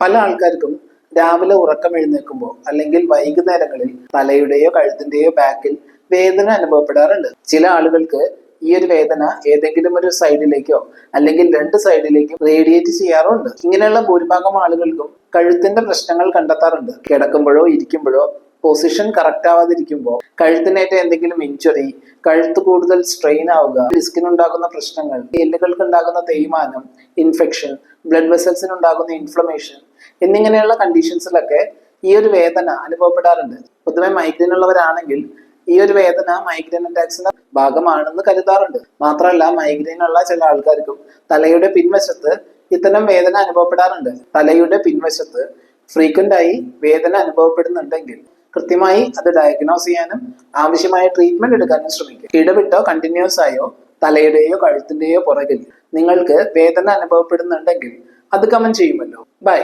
പല ആൾക്കാർക്കും രാവിലെ ഉറക്കം എഴുന്നേൽക്കുമ്പോൾ അല്ലെങ്കിൽ വൈകുന്നേരങ്ങളിൽ തലയുടെയോ കഴുത്തിന്റെയോ ബാക്കിൽ വേദന അനുഭവപ്പെടാറുണ്ട്. ചില ആളുകൾക്ക് ഈ ഒരു വേദന ഏതെങ്കിലും ഒരു സൈഡിലേക്കോ അല്ലെങ്കിൽ രണ്ട് സൈഡിലേക്കും റേഡിയേറ്റ് ചെയ്യാറുണ്ട്. ഇങ്ങനെയുള്ള ഭൂരിഭാഗം ആളുകൾക്കും കഴുത്തിന്റെ പ്രശ്നങ്ങൾ കണ്ടെത്താറുണ്ട്. കിടക്കുമ്പോഴോ ഇരിക്കുമ്പോഴോ പൊസിഷൻ കറക്റ്റ് ആവാതിരിക്കുമ്പോൾ കഴുത്തിനേറ്റ എന്തെങ്കിലും ഇഞ്ചുറി കഴുത്ത് കൂടുതൽ സ്ട്രെയിൻ ആവുക ഡിസ്കിനുണ്ടാകുന്ന പ്രശ്നങ്ങൾ എല്ലുകൾക്ക് ഉണ്ടാകുന്ന തേയ്മാനം ഇൻഫെക്ഷൻ ബ്ലഡ് വെസൽസിന് ഉണ്ടാകുന്ന ഇൻഫ്ലമേഷൻ എന്നിങ്ങനെയുള്ള കണ്ടീഷൻസിലൊക്കെ ഈ ഒരു വേദന അനുഭവപ്പെടാറുണ്ട്. പൊതുവെ മൈഗ്രെയിൻ ഉള്ളവരാണെങ്കിൽ ഈ ഒരു വേദന മൈഗ്രെയിൻ അറ്റാക്സിന്റെ ഭാഗമാണെന്ന് കരുതാറുണ്ട്. മാത്രമല്ല മൈഗ്രെയിൻ ഉള്ള ചില ആൾക്കാർക്കും തലയുടെ പിൻവശത്ത് ഇത്തരം വേദന അനുഭവപ്പെടാറുണ്ട്. തലയുടെ പിൻവശത്ത് ഫ്രീക്വന്റ് ആയി വേദന അനുഭവപ്പെടുന്നുണ്ടെങ്കിൽ കൃത്യമായി അത് ഡയഗ്നോസ് ചെയ്യാനും ആവശ്യമായ ട്രീറ്റ്മെന്റ് എടുക്കാനും ശ്രമിക്കുക ഇടവിട്ടോ കണ്ടിന്യൂസ് ആയോ തലയുടെയോ കഴുത്തിന്റെയോ പുറകിൽ നിങ്ങൾക്ക് വേദന അനുഭവപ്പെടുന്നുണ്ടെങ്കിൽ അത് കമന്റ് ചെയ്യുമല്ലോ. ബൈ